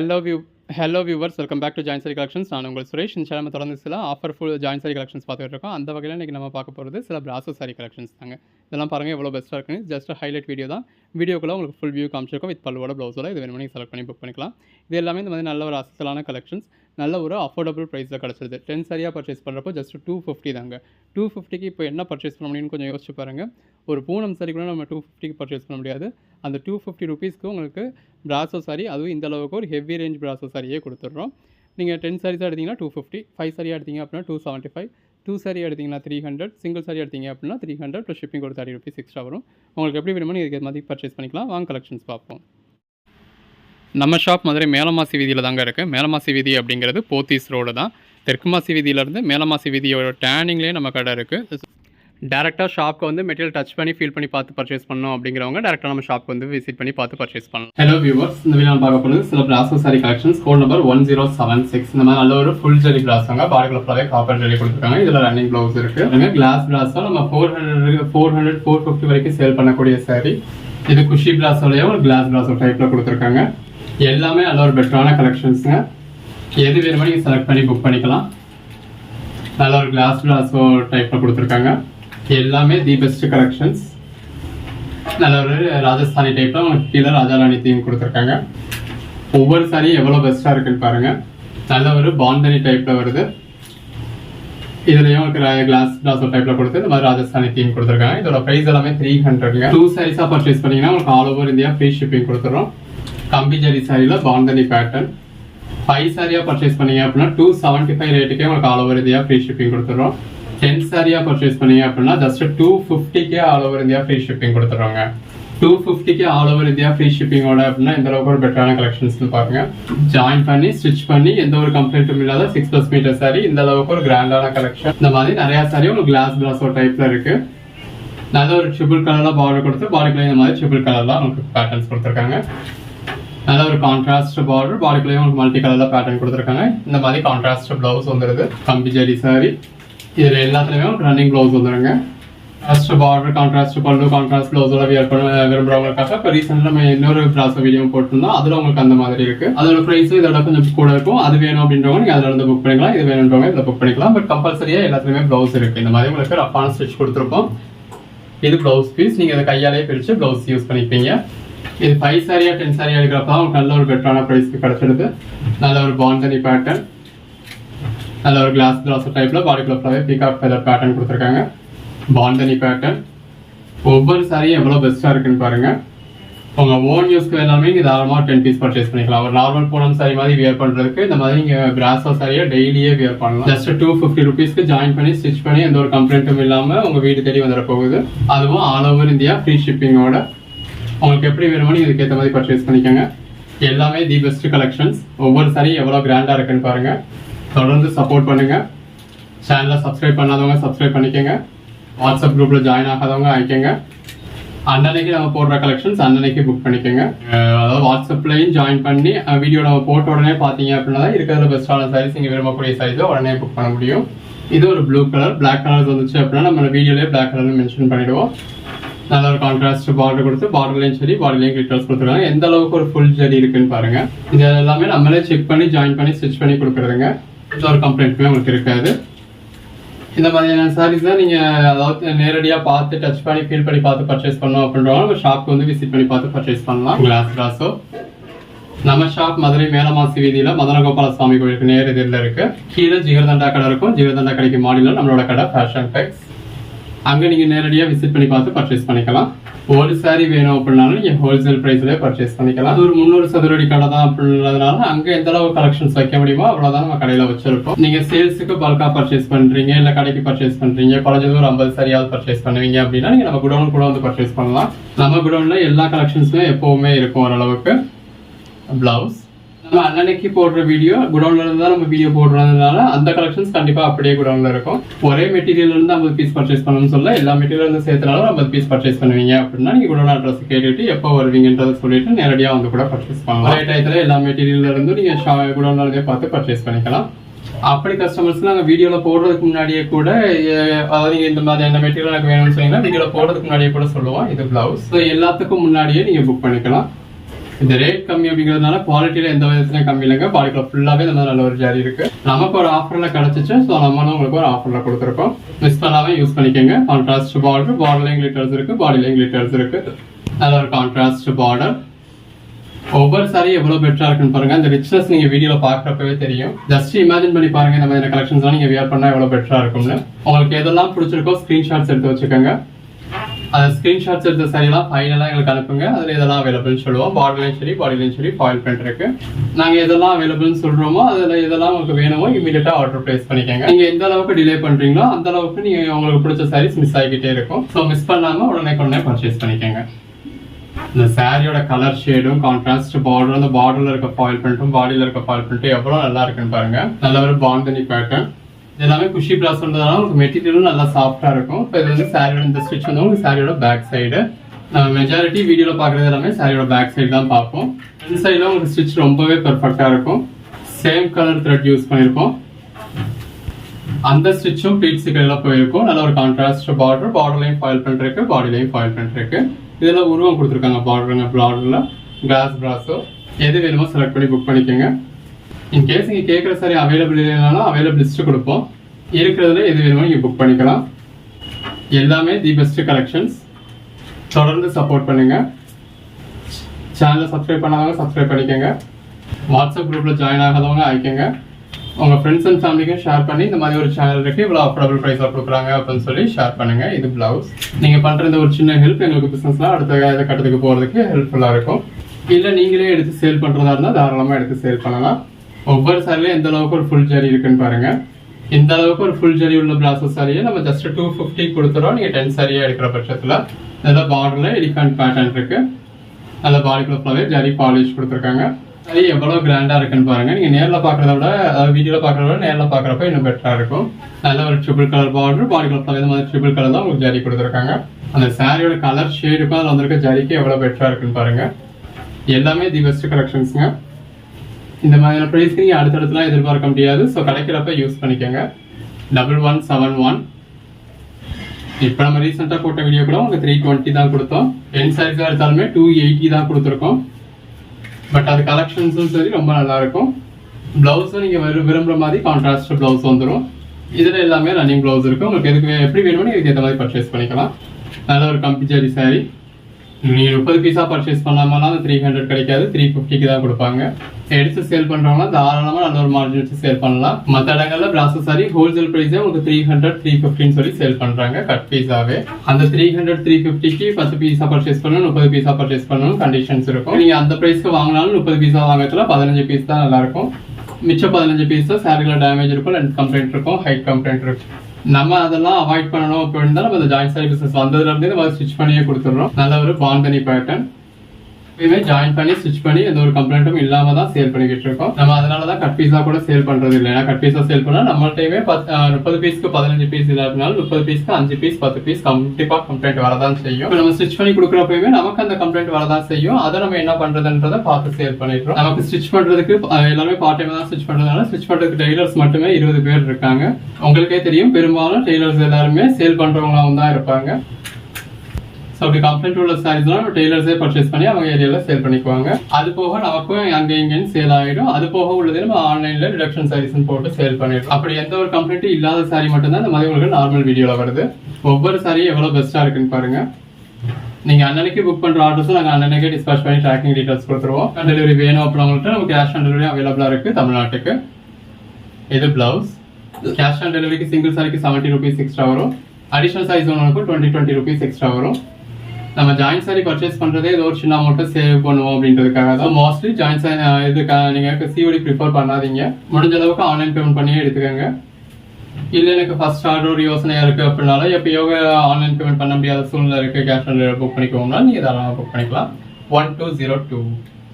Hello view hello viewers welcome back to join sari collections நான் உங்கள் சுரேஷ். இந்த channel தொடர்ந்து சில offer full join sari collections பார்த்துட்டு இருக்கோம். அந்த வகையில் இன்றைக்கி நம்ம பார்க்க போகிறது சில பிராசோ சாரி கலெக்ஷன்ஸ் தாங்க. இதெல்லாம் பாருங்கள் எவ்வளோ பெஸ்ட்டாக இருக்குன்னு. ஜஸ்ட் ஹைலைட் வீடியோ தான். வீடியோக்குள்ள உங்களுக்கு ஃபுல் வியூ காமிச்சிருக்கோம். வித் பல்லுவோட ப்ளவுஸோட இது வேணும் நீங்கள் செலக்ட் பண்ணி புக் பண்ணிக்கலாம். இது எல்லாமே இந்த மாதிரி நல்ல ஒரு அசலான கலெக்ஷன்ஸ் நல்ல ஒரு அஃபோர்டபுள் ப்ரைஸில் கிடச்சிருது. டென் சரியாக பர்ச்சேஸ் பண்ணுறப்போ ஜஸ்ட் டூ ஃபிஃப்டி தாங்க. டூ ஃபிஃப்டிக்கு இப்போ என்ன பர்ச்சேஸ் பண்ண முடியும்னு கொஞ்சம் யோசிச்சு பாருங்கள் ஒரு பூனம் சாரி கூட நம்ம டூ ஃபிஃப்டிக்கு பர்ச்சேஸ் பண்ண முடியாது. அந்த டூ ஃபிஃப்டி ருபீஸ்க்கு உங்களுக்கு பிராசோ சாரி அதுவும் இந்த அளவுக்கு ஒரு ஹெவி ரேஞ்ச் பிராசோ சாரியே கொடுத்துட்றோம். நீங்கள் டென் சாரீஸாக எடுத்தீங்கன்னா டூ ஃபிஃப்டி ஃபைவ் சாரியாக எடுத்தீங்க அப்படின்னா two seventy five two sari எடுத்தீங்கன்னா த்ரீ ஹண்ட்ரட் சிங்கிள் சாரி எடுத்தீங்க அப்படின்னா த்ரீ ஹண்ட்ரட் ப்ளஸ் ஷிப்பிங் ஒரு தேர்ட்டி ருபீஸ் எக்ஸ்ட்ரா வரும். உங்களுக்கு எப்படி வேணுமோ நீங்கள் இதுக்கு மாதிரி பர்ச்சேஸ் பண்ணிக்கலாம். வாங்க கலெக்ஷன்ஸ் பார்ப்போம். நம்ம ஷாப் மதுரை மேலமாசி வீதியில் தாங்க இருக்குது மேலமாசி வீதி அப்படிங்கிறது போத்தீஸ் ரோடு தான். தெற்குமாசி வீதியிலேருந்து மேலமாசி வீதியோட டேனிங்லேயே நம்ம கடை இருக்குது டேரெக்டாக ஷாப்க்கு வந்து மெட்டீரியல் டச் பண்ணி ஃபீல் பண்ணி பார்த்து பர்ச்சேஸ் பண்ணணும் அப்படிங்கிறவங்க டேரெக்டாக நம்ம ஷாப்க்கு வந்து விசிட் பண்ணி பார்த்து பர்ச்சேஸ் பண்ணலாம். ஹலோ வியூவர்ஸ் இந்த வீடியோ பார்க்க போகிறது சில brasso sari collections code number one zero seven six இந்த மாதிரி நல்ல ஒரு ஃபுல் ஜெலி பிராஸாங்க பாடிக்குள்ள ஃபுல்லாகவே காப்பர் ஜெலி கொடுத்துருக்காங்க. இதில் ரன்னிங் ப்ளவுஸ் இருக்குது கிளாஸ் பிராஸாக நம்ம four hundred four hundred four fifty வரைக்கும் சேல் பண்ணக்கூடிய சாரி இது குஷி பிளாஸோடய ஒரு கிளாஸ் பிராஸோ டைப்பில் கொடுத்துருக்காங்க. எல்லாமே நல்ல ஒரு பெட்டரான கலெக்ஷன்ஸுங்க எது வேணுமோ நீங்கள் செலக்ட் பண்ணி புக் பண்ணிக்கலாம். நல்ல ஒரு கிளாஸ் கிளாஸோ டைப்பில் கொடுத்துருக்காங்க. எல்லாமே தி பெஸ்ட் கலெக்ஷன்ஸ் நல்ல ஒரு ராஜஸ்தானி டைப்பில் உங்களுக்கு கீழே ராஜாராணி தீம் கொடுத்துருக்காங்க. ஒவ்வொரு சாரியும் எவ்வளோ பெஸ்ட்டாக இருக்குன்னு பாருங்கள் நல்ல ஒரு பாண்டனி டைப்பில் வருது. இதுலேயும் உங்களுக்கு கிளாஸ் கிளாஸ் டைப்பில் கொடுத்து இந்த மாதிரி ராஜஸ்தானி தீம் கொடுத்துருக்காங்க. இதோட ப்ரைஸ் எல்லாமே த்ரீ ஹண்ட்ரட்ங்க டூ சாரீஸாக பர்ச்சேஸ் பண்ணிங்கன்னா உங்களுக்கு all over India free shipping கொடுத்துறோம். கம்பி ஜரி சாரியில் பாண்டனி பேட்டர்ன் ஃபைவ் சாரியாக பர்ச்சேஸ் பண்ணீங்க அப்படின்னா டூ செவன்ட்டி ஃபைவ் ரேட்டுக்கே உங்களுக்கு all over India free shipping கொடுத்துறோம். டென் சாரியாக பர்ச்சேஸ் பண்ணீங்க அப்படின்னா just two ஃபிஃப்டிக்கே all over India free shipping கொடுத்துருவாங்க டூ ஃபிஃப்டிக்கு ஆல் ஓவர் இந்தியா ஃப்ரீ ஷிப்பிங்கோட அப்படின்னா இந்த அளவுக்கு ஒரு பெட்டரான கலெக்ஷன்ஸ்னு பாருங்க. ஜாயின் பண்ணி ஸ்டிச் பண்ணி எந்த ஒரு கம்ப்ளைண்ட்டும் இல்லாத சிக்ஸ் பிளஸ் மீட்டர் சாரி இந்த அளவுக்கு ஒரு கிராண்டான கலெக்ஷன் இந்த மாதிரி நிறைய சாரி உங்களுக்கு கிளாஸ் பிளாஸோ டைப்ல இருக்கு. நல்ல ஒரு ட்ரிபிள் கலர்ல பார்டர் கொடுத்து பாடிக்குள்ள இந்த மாதிரி ட்ரிபிள் கலர்லாம் உங்களுக்கு பேட்டர்ன்ஸ் கொடுத்துருக்காங்க. நல்ல ஒரு கான்ட்ராஸ்ட் பார்டர் பாடிக்குள்ளேயும் உங்களுக்கு மல்டி கலரில் பேட்டர்ன் கொடுத்துருக்காங்க. இந்த மாதிரி கான்ட்ராஸ்ட் ப்ளவுஸ் வந்துருது. கம்பி ஜரி சாரி இதில் எல்லாத்துலேயுமே ரன்னிங் ப்ளவுஸ் வந்துருங்க. கான்ட்ராஸ்ட் பார்டர் கான்ட்ராஸ்ட் பல்லு கான்ட்ராஸ்ட் ப்ளவுஸோட வியர் பண்ண விரும்புறவங்களுக்காக இப்போ ரீசெண்டாக நம்ம இன்னொரு பிராசோ வீடியோ போட்டிருந்தோம். அதில் உங்களுக்கு அந்த மாதிரி இருக்கு. அதோட ப்ரைஸும் இதோட கொஞ்சம் கூட இருக்கும். அது வேணும் அப்படின்றவங்க நீங்கள் அதில் இருந்து புக் பண்ணிக்கலாம். இது வேணுன்றவங்க இதில் புக் பண்ணிக்கலாம். பட் கம்பல்சரியாக எல்லாத்துலேயுமே ப்ளவுஸ் இருக்கு. இந்த மாதிரி உங்களுக்கு ரஃபான ஸ்டிச் கொடுத்துருப்போம் இது ப்ளவுஸ் பீஸ் நீங்கள் அதை கையாலே பிரித்து ப்ளவுஸ் யூஸ் பண்ணிப்பீங்க. இது ஃபைவ் சாரியா டென் சாரியா எடுக்கிறப்ப தான் உங்களுக்கு நல்ல ஒரு பெட்டரான ப்ரைஸ்க்கு கிடச்சிடுது நல்ல ஒரு பாண்டனி பேட்டர்ன் நல்ல ஒரு கிளாஸ் கிளாஸ் டைப்பில் பாடிக்குள்ள ஃபுல்லாகவே பீகாக் ஃபெதர் பேட்டர்ன் கொடுத்துருக்காங்க. பாண்டனி பேட்டர்ன் ஒவ்வொரு சாரியும் எவ்வளோ பெஸ்ட்டாக இருக்குன்னு பாருங்கள் உங்கள் ஓன் யூஸ்க்கு எல்லாமே நீங்கள் தாராளமாக டென் பீஸ் பர்ச்சேஸ் பண்ணிக்கலாம். ஒரு நார்மல் பூனம் சாரி மாதிரி வியர் பண்ணுறதுக்கு இந்த மாதிரி நீங்கள் பிராசோ சாரியை டெய்லியே வியர் பண்ணலாம். ஜஸ்ட் டூ ஃபிஃப்டி ருபீஸ்க்கு ஜாயின் பண்ணி ஸ்டிச் பண்ணி எந்த ஒரு கம்ப்ளைண்ட்டும் இல்லாமல் உங்கள் வீடு தேடி வந்துட போகுது. அதுவும் ஆல் ஓவர் இந்தியா ஃப்ரீ ஷிப்பிங்கோட உங்களுக்கு எப்படி வேணுமோ நீங்கள் இதுக்கேற்ற மாதிரி பர்ச்சேஸ் பண்ணிக்கோங்க. எல்லாமே தி பெஸ்ட் கலெக்ஷன்ஸ் ஒவ்வொரு சாரி எவ்வளோ கிராண்டாக இருக்குன்னு பாருங்க. தொடர்ந்து சப்போர்ட் பண்ணுங்க. சேனலை சப்ஸ்கிரைப் பண்ணாதவங்க சப்ஸ்கிரைப் பண்ணிக்கோங்க. வாட்ஸ்அப் குரூப்பில் ஜாயின் ஆகாதவங்க ஆகிக்கோங்க அன்னன்னைக்கு நம்ம போடுற கலெக்ஷன்ஸ் அன்னன்னைக்கு புக் பண்ணிக்கோங்க. அதாவது வாட்ஸ்அப்லையும் ஜாயின் பண்ணி வீடியோ நம்ம போட்ட உடனே பார்த்தீங்க அப்படின்னா தான் இருக்கிறதுல பெஸ்ட்டான சாரீஸ் நீங்கள் விரும்பக்கூடிய சாரீஸை உடனே புக் பண்ண முடியும். இது ஒரு ப்ளூ கலர் பிளாக் கலர்ஸ் வந்துச்சு அப்படின்னா நம்ம வீடியோலேயே பிளாக் கலர்னு மென்ஷன் பண்ணிடுவோம். நல்ல ஒரு கான்ட்ராஸ்ட் பார்டர் கொடுத்து பார்டர்லையும் சரி பார்டர்லையும் கிளிட்டர்ஸ் கொடுத்துருக்காங்க. எந்த அளவுக்கு ஒரு ஃபுல் ஜெரி இருக்குன்னு பாருங்க. இது எல்லாமே நம்மளே செக் பண்ணி ஜாயின் பண்ணி ஸ்டிச் பண்ணி கொடுக்குறதுங்க. எந்த ஒரு கம்ப்ளைண்ட்டுமே உங்களுக்கு இருக்காது. இந்த மாதிரியான சாரீஸ் தான் நீங்கள் அதாவது நேரடியாக பார்த்து டச் பண்ணி ஃபீல் பண்ணி பார்த்து பர்ச்சேஸ் பண்ணோம் அப்படின்றவங்க நம்ம ஷாப்க்கு வந்து விசிட் பண்ணி பார்த்து பர்ச்சேஸ் பண்ணலாம். கிளாஸ் கிளாஸோ நம்ம ஷாப் மதுரை மேலமாசி வீதியில் மதனகோபால சுவாமி கோயிலுக்கு நேர் எதிரில் இருக்கு. கீழே ஜிகர்தண்டா கடை இருக்கும். ஜிகர்தண்டா கடைக்கு மாடியில் நம்மளோட கடை ஃபேஷன் டெக்ஸ் அங்கே நீங்கள் நேரடியாக விசிட் பண்ணி பார்த்து பர்ச்சேஸ் பண்ணிக்கலாம். ஒரு சாரி வேணும் அப்படின்னாலும் நீங்கள் ஹோல்சேல் பிரைஸ்ல பர்ச்சேஸ் பண்ணிக்கலாம். அது ஒரு முந்நூறு சதுரடி கடை தான் அப்படின்றதுனால அங்கே எந்த அளவு கலெக்ஷன்ஸ் வைக்க முடியுமோ அவ்வளோதான் நம்ம கடையில் வச்சிருப்போம். நீங்கள் சேல்ஸுக்கு பல்காக பர்ச்சேஸ் பண்ணுறீங்க இல்லை கடைக்கு பர்ச்சேஸ் பண்ணுறீங்க குறைஞ்சது ஒரு ஐம்பது சரியாவது பர்ச்சேஸ் பண்ணுவீங்க அப்படின்னா நீங்கள் நம்ம குடோன் கூட வந்து பர்ச்சேஸ் பண்ணலாம். நம்ம குடோனில் எல்லா கலெக்ஷன்ஸுமே எப்போவுமே இருக்கும் ஓரளவுக்கு. ப்ளவுஸ் நம்ம அன்னன்னைக்கு போடுற வீடியோ குடோன்ல இருந்து தான் நம்ம வீடியோ போடுறதுனால அந்த கலெக்ஷன்ஸ் கண்டிப்பா அப்படியே குடோன்ல இருக்கும். ஒரே மெட்டீரியல் இருந்து ஐம்பது பீஸ் பர்ச்சேஸ் பண்ணணும்னு சொல்ல எல்லா மெட்டீரியல் இருந்து சேர்த்தனாலும் ஐம்பது பீஸ் பர்ச்சேஸ் பண்ணுவீங்க அப்படின்னா நீங்க குடோன் அட்ரஸ் கேட்டுட்டு எப்போ வருவீங்கன்றத சொல்லிட்டு நேரடியாக வந்து கூட பர்ச்சேஸ் பண்ணலாம். ஒரே டயத்துல எல்லா மெட்டீரியல்ல இருந்தும் நீங்க குடோன்ல இருந்தே பார்த்து பர்ச்சேஸ் பண்ணிக்கலாம். அப்படி கஸ்டமர்ஸ் நாங்கள் வீடியோவில் போடுறதுக்கு முன்னாடியே கூட அதாவது நீங்கள் இந்த மாதிரி என்ன மெட்டீரியல் எனக்கு வேணும்னு சொன்னீங்கன்னா வீடியோவில் போடுறதுக்கு முன்னாடியே கூட சொல்லுவோம். இது பிளவுஸ் ஸோ எல்லாத்துக்கும் முன்னாடியே நீங்கள் புக் பண்ணிக்கலாம். இந்த ரேட் கம்மி அப்படிங்கிறதுனால குவாலிட்டியில எந்த விதத்துலையும் கம்மி இல்லைங்க. பாடிக்குள்ள ஃபுல்லாவே இந்த மாதிரி நல்ல ஒரு ஜாரி இருக்கு. நமக்கு ஒரு ஆஃபர்ல கிடைச்சிச்சு. ஸோ நம்மளும் உங்களுக்கு ஒரு ஆஃபர்ல கொடுத்துருக்கோம். மிஸ் பண்ணாம யூஸ் பண்ணிக்கோங்க. கான்ட்ராஸ்ட் பார்டர் பார்டர்லையும் கிளிட்டர்ஸ் இருக்கு. பாடிலையும் கிளிட்டர்ஸ் இருக்கு. நல்ல ஒரு கான்ட்ராஸ்ட் பார்டர் ஒவ்வொரு சாரி எவ்வளவு பெட்டரா இருக்குன்னு பாருங்க. அந்த ரிச்னஸ் நீங்க வீடியோல பாக்குறப்பவே தெரியும். ஜஸ்ட் இமேஜின் பண்ணி பாருங்க. இந்த மாதிரி கலெக்ஷன்ஸ் நீங்க வியர் பண்ணா எவ்வளவு பெட்டரா இருக்கும்னு. உங்களுக்கு எதெல்லாம் பிடிச்சிருக்கோ ஸ்கிரீன்ஷாட்ஸ் எடுத்து வச்சுக்கோங்க. ஸ்க்ரீன்ஷாட்ஸ் எடுத்த சரியெல்லாம் ஃபைனலாக எங்களுக்கு அனுப்புங்க. அதில் இதெல்லாம் அவைலபிள்னு சொல்லுவோம். பார்டர்லையும் சரி பாடிலையும் சரி ஃபாயில் பிரிண்ட் இருக்கு. நாங்கள் எதெல்லாம் அவைலபிள்னு சொல்கிறோமோ அதில் இதெல்லாம் உங்களுக்கு வேணுமோ இமீடியட்டாக ஆர்டர் ப்ளேஸ் பண்ணிக்கோங்க. நீங்கள் எந்த அளவுக்கு டிலே பண்ணுறீங்களோ அந்த அளவுக்கு நீங்கள் உங்களுக்கு பிடிச்ச சாரீஸ் மிஸ் ஆகிக்கிட்டே இருக்கும். ஸோ மிஸ் பண்ணாமல் உடனே உடனே பர்ச்சேஸ் பண்ணிக்கோங்க. இந்த சாரியோட கலர் ஷேடும் கான்ட்ராஸ்ட் பார்டர் அந்த பார்டர்ல இருக்க ஃபாயில் பிரிண்ட்டும் பாடியில இருக்க ஃபாயில் பிரிண்ட்டும் எவ்வளவு நல்லா இருக்குன்னு பாருங்க. நல்ல ஒரு பாந்தனி பேட்டர்ன் எல்லாமே குஷி பிளாஸ்ன்றதுனால உங்களுக்கு மெட்டீரியலும் நல்லா சாஃப்டா இருக்கும். இப்போ இது வந்து சாரியோட இந்த ஸ்டிச் வந்து உங்களுக்கு சாரியோட பேக் சைடு நம்ம மெஜாரிட்டி வீடியோல பாக்குறது எல்லாமே சாரியோட பேக் சைடு தான் பார்ப்போம். இந்த சைடுல உங்களுக்கு ஸ்டிச் ரொம்பவே பெர்ஃபெக்டா இருக்கும். சேம் கலர் த்ரெட் யூஸ் பண்ணியிருக்கோம். அந்த ஸ்டிச்சும் ப்ளீட் சிக்கலில் போயிருக்கும். நல்ல ஒரு கான்ட்ராஸ்ட் பார்டர் பார்டர்லையும் ஃபாயில் பிரிண்ட் இருக்கு பாடிலையும் ஃபாயில் பிரிண்ட் இருக்கு. இதில் உருவம் கொடுத்துருக்காங்க பார்டருங்க பார்டரில் கிளாஸ் பிராஸோ எது வேணுமோ செலக்ட் பண்ணி புக் பண்ணிக்கோங்க. இன்கேஸ் நீங்கள் கேட்குற சாரி அவைலபிள் இல்லைனாலும் அவைலபிள் லிஸ்ட்டு கொடுப்போம். இருக்கிறதுல எது வேணுமோ நீங்கள் புக் பண்ணிக்கலாம். எல்லாமே தி பெஸ்ட் கலெக்ஷன்ஸ் தொடர்ந்து சப்போர்ட் பண்ணுங்கள் சேனலை சப்ஸ்கிரைப் பண்ணாதவங்க சப்ஸ்கிரைப் பண்ணிக்கோங்க. வாட்ஸ்அப் குரூப்பில் ஜாயின் ஆகாதவங்க ஆகிக்கோங்க உங்கள் ஃப்ரெண்ட்ஸ் அண்ட் ஃபேமிலிக்கும் ஷேர் பண்ணி இந்த மாதிரி ஒரு சேனல் இருக்குது இவ்வளோ அஃபோர்டபுள் ப்ரைஸாக கொடுக்குறாங்க அப்படின்னு சொல்லி ஷேர் பண்ணுங்க. இது ப்ளவுஸ் நீங்கள் பண்ணுற இந்த ஒரு சின்ன ஹெல்ப் எங்களுக்கு பிஸ்னஸ்லாம் அடுத்த இதை கட்டத்துக்கு போகிறதுக்கு ஹெல்ப்ஃபுல்லாக இருக்கும். இல்லை நீங்களே எடுத்து சேல் பண்ணுறதா இருந்தால் தாராளமாக எடுத்து சேல் பண்ணலாம். ஒவ்வொரு சாரிலையும் எந்த அளவுக்கு ஒரு ஃபுல் ஜரி இருக்குன்னு பாருங்க. இந்த அளவுக்கு ஒரு ஃபுல் ஜரி உள்ள பிளாசஸ் சாரியை நம்ம ஜஸ்ட் டூ ஃபிஃப்டி கொடுத்துறோம். நீங்கள் டென் சாரியாக எடுக்கிற பட்சத்தில். இதில் பார்டர்ல எலிஃபண்ட் பேட்டர்ன் இருக்கு. நல்ல பாடிக்குள்ள ஃபுல்லாவே ஜரி பாலிஷ் கொடுத்துருக்காங்க. அது எவ்வளோ கிராண்டாக இருக்குன்னு பாருங்க. நீங்கள் நேரில் பார்க்குறத விட அதாவது வீடியோவில் பார்க்குறத விட நேரில் பார்க்குறப்ப இன்னும் பெட்டராக இருக்கும். நல்ல ஒரு ட்ரிபிள் கலர் பார்டர் பாடிக்குள்ள ஃபுல்லாவே இந்த மாதிரி ட்ரிபிள் கலர் தான் உங்களுக்கு ஜரி கொடுத்துருக்காங்க. அந்த சாரியோட கலர் ஷேடுக்கும் அதில் வந்திருக்க ஜரிக்கு எவ்வளோ பெட்டராக இருக்குன்னு பாருங்க. எல்லாமே தி பெஸ்ட் கலெக்ஷன்ஸுங்க இந்த மாதிரியான ப்ரைஸ்க்கு நீங்கள் அடுத்தடுத்துலாம் எதிர்பார்க்க முடியாது. ஸோ கிடைக்கிறப்ப யூஸ் பண்ணிக்கோங்க. டபுள் ஒன் செவன் ஒன் இப்போ நம்ம ரீசெண்டாக போட்ட வீடியோ கூட உங்களுக்கு த்ரீ டுவெண்ட்டி தான் கொடுத்தோம். டென் சாரீஸாக எடுத்தாலுமே டூ எயிட்டி தான் கொடுத்துருக்கோம். பட் அது கலெக்ஷன்ஸும் சரி ரொம்ப நல்லாயிருக்கும் ப்ளவுஸும் நீங்கள் விரும்புகிற மாதிரி கான்ட்ராஸ்ட் ப்ளவுஸ் வந்துடும் இதில் எல்லாமே ரன்னிங் ப்ளவுஸ் இருக்கும் உங்களுக்கு எதுக்கு எப்படி வேணுமோ நீங்கள் ஏற்ற மாதிரி பர்ச்சேஸ் பண்ணிக்கலாம். நல்ல ஒரு கம்பிச்சேரி saree. நீங்கள் முப்பது பீஸா பர்ச்சேஸ் பண்ணாமலாம் அந்த த்ரீ ஹண்ட்ரட் கிடைக்காது. த்ரீ ஃபிஃப்டிக்கு தான் கொடுப்பாங்க. எடுத்து சேல் பண்ணுறவங்க தாராளமாக நல்ல ஒரு மார்ஜின் வச்சு சேல் பண்ணலாம். மற்ற இடங்கள்ல பிராசஸ் சாரி ஹோல்சேல் ப்ரைஸே உங்களுக்கு த்ரீ ஹண்ட்ரட் த்ரீ ஃபிஃப்டின்னு சொல்லி சேல் பண்ணுறாங்க கட் பீஸாவே அந்த த்ரீ ஹண்ட்ரட் த்ரீ ஃபிஃப்டிக்கு பத்து பீஸா பர்ச்சேஸ் பண்ணணும் முப்பது பீஸா பர்ச்சேஸ் பண்ணணும் கண்டிஷன்ஸ் இருக்கும். நீங்கள் அந்த ப்ரைஸ்க்கு வாங்கினாலும் முப்பது பீஸா வாங்கத்துல பதினஞ்சு பீஸ் தான் நல்லா இருக்கும். மிச்சம் பதினஞ்சு பீஸ் சாரியில் டேமேஜ் இருக்கும் லென்த் கம்ப்ளைண்ட் இருக்கும் ஹைட் கம்ப்ளைண்ட் இருக்கும். நம்ம அதெல்லாம் அவாய்ட் பண்ணணும் அப்படின்னா நம்ம இந்த ஜாயின் சாரி பிசினஸ் வந்ததுல இருந்தே நம்ம ஸ்டிச் பண்ணியே கொடுத்துடுறோம். நல்ல ஒரு பாந்தனி பேட்டர்ன் எப்பயுமே ஜாயின் பண்ணி ஸ்டிச் பண்ணி எந்த ஒரு கம்ப்ளைண்ட்டும் இல்லாம தான் சேல் பண்ணிக்கிட்டு இருக்கோம். நம்ம அதனால தான் கட் பீஸா கூட சேல் பண்றது இல்லை. ஏன்னா கட் பீஸா சேல் பண்ணா நம்மள்டையுமே பத்து முப்பது பீஸ்க்கு பதினஞ்சு பீஸ் இல்லாட்டினாலும் முப்பது பீஸ்க்கு அஞ்சு பீஸ் பத்து பீஸ் கண்டிப்பா கம்ப்ளைண்ட் வரதான் செய்யும். நம்ம ஸ்டிச் பண்ணி கொடுக்குறப்பயுமே நமக்கு அந்த கம்ப்ளைண்ட் வரதான் செய்யும். அதை நம்ம என்ன பண்றதுன்றதை பார்த்து சேல் பண்ணிடுறோம். நமக்கு ஸ்டிச் பண்றதுக்கு எல்லாமே பார்ட் டைம் தான் ஸ்டிச் பண்றதுனால ஸ்டிச் பண்றதுக்கு டெய்லர்ஸ் மட்டுமே இருபது பேர் இருக்காங்க. உங்களுக்கே தெரியும் பெரும்பாலும் டெய்லர்ஸ் எல்லாருமே சேல் பண்றவங்களாவும் தான் இருப்பாங்க. ஸோ அப்படி கம்ப்ளைண்ட் உள்ள சாரீஸ்லாம் நம்ம டெய்லர்ஸே பர்ச்சேஸ் பண்ணி அவங்க ஏரியாவில் சேல் பண்ணிக்குவாங்க. அது போக நமக்கும் அங்கே இங்கேன்னு சேல் ஆகிடும் அது போக உள்ளதே நம்ம ஆன்லைனில் ரிடக்ஷன் சாரீஸ்னு போட்டு சேல் பண்ணிடுறோம். அப்படி எந்த ஒரு கம்ப்ளைண்ட்டும் இல்லாத சாரி மட்டும்தான் இந்த மாதிரி உங்களுக்கு நார்மல் வீடியோவில் வருது. ஒவ்வொரு சாரியும் எவ்வளோ பெஸ்ட்டாக இருக்குன்னு பாருங்கள் நீங்க அண்ணனுக்கு புக் பண்ற ஆர்டர்ஸ் நாங்க அண்ணனுக்கே டிஸ்பேச் பண்ணி ட்ராக்கிங் டீடைல்ஸ் கொடுத்துருவோம். டெலிவரி வேணும் அப்படிங்கள்ட்ட நம்ம கேஷ் ஆன் டெலிவரி அவைலபிளா இருக்கு தமிழ்நாட்டுக்கு. இது பிளவுஸ் கேஷ் ஆன் டெலிவரிக்கு சிங்கிள் சாரிக்கு செவன்ட்டி ருபீஸ் எக்ஸ்ட்ரா வரும். அடிஷனல் சைஸ் ஒன்றுக்கும் டுவெண்ட்டி டுவெண்ட்டி ருபீஸ் எக்ஸ்ட்ரா வரும். நம்ம ஜாயின் சாரி பர்ச்சேஸ் பண்றதே ஏதோ ஒரு சின்ன அமௌண்ட்டை சேவ் பண்ணுவோம் அப்படின்றதுக்காக தான். மோஸ்ட்லி ஜாயின் சாரி இதுக்காக நீங்க சிஓடி ப்ரிஃபர் பண்ணாதீங்க. முடிஞ்ச அளவுக்கு ஆன்லைன் பேமெண்ட் பண்ணியே எடுத்துக்கோங்க. இல்லை எனக்கு ஃபர்ஸ்ட் ஆர்டர் ஒரு யோசனையா இருக்கு அப்படின்னாலும் யோகா ஆன்லைன் பேமெண்ட் பண்ண முடியாத சூழ்நிலை இருக்கு கேஷ் ஆன் புக் பண்ணிக்கோங்கன்னா நீங்க தாராளமாக புக் பண்ணிக்கலாம். One two zero two